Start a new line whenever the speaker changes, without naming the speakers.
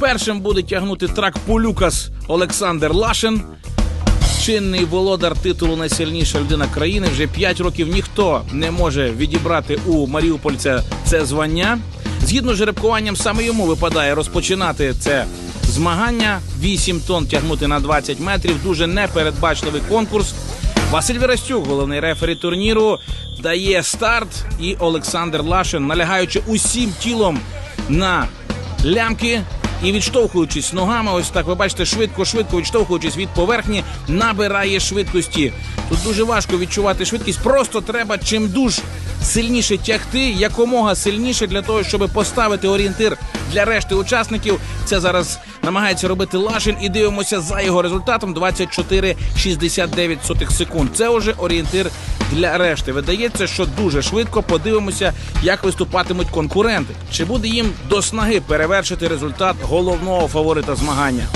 Першим буде тягнути трак Полюкас Олександр Лашин. Чинний володар титулу найсильніша людина країни. Вже 5 років ніхто не може відібрати у Маріупольця це звання. Згідно з жеребкуванням, саме йому випадає розпочинати це змагання. 8 тонн тягнути на 20 метрів. Дуже непередбачливий конкурс. Василь Вірастюк, головний рефері турніру, дає старт. І Олександр Лашин, налягаючи усім тілом на лямки і відштовхуючись ногами, ось так ви бачите, швидко, швидко відштовхуючись від поверхні, набирає швидкості. Тут дуже важко відчувати швидкість. Просто треба чим дуж сильніше тягти, якомога сильніше для того, щоб поставити орієнтир для решти учасників. Це зараз намагається робити Лашин, і дивимося за його результатом 24,69 секунд. Це вже орієнтир для решти. Видається, що дуже швидко подивимося, як виступатимуть конкуренти. Чи буде їм до снаги перевершити результат головного фаворита змагання?